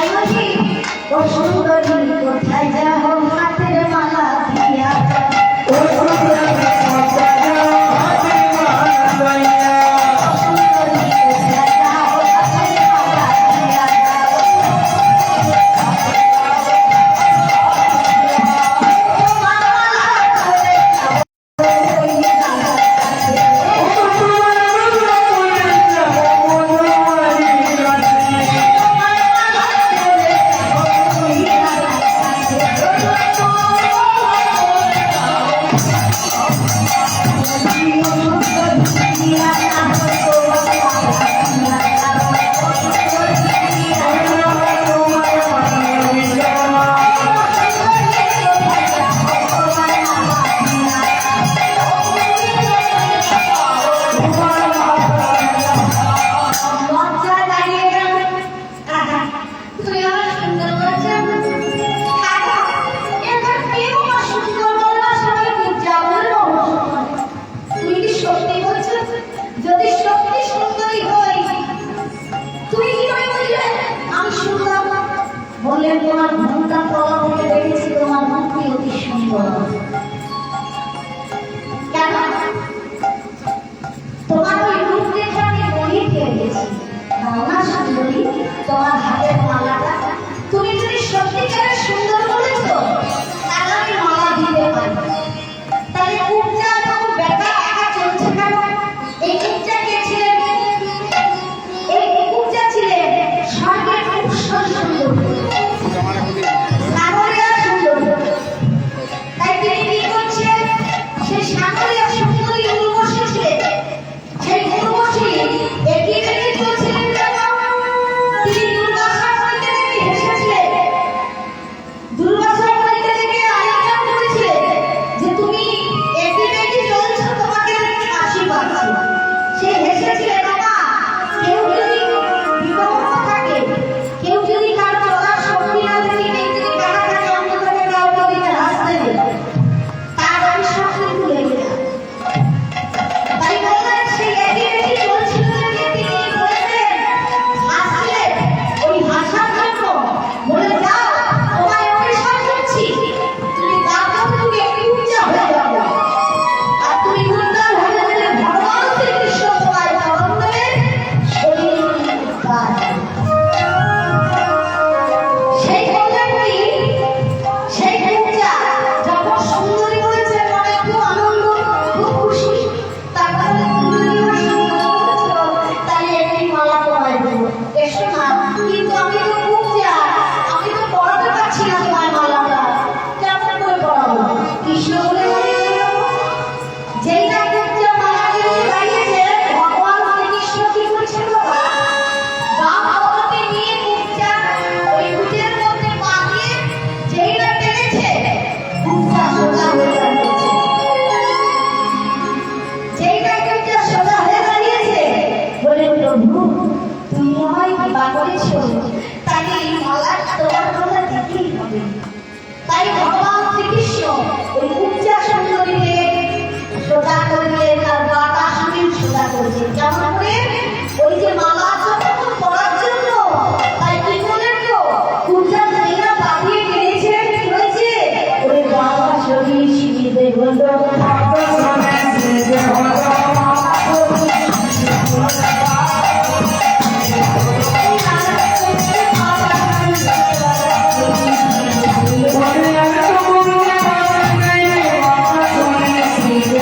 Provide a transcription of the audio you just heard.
শ্যামলী কোথায় বললেন তোমার ঘুমটা প্রলাপকে দেখেছি তোমার মুক্তি অতি সুন্দর। তুমি আমায় বিবাহ করেছ তাই আমার তোমার কথা দেখি।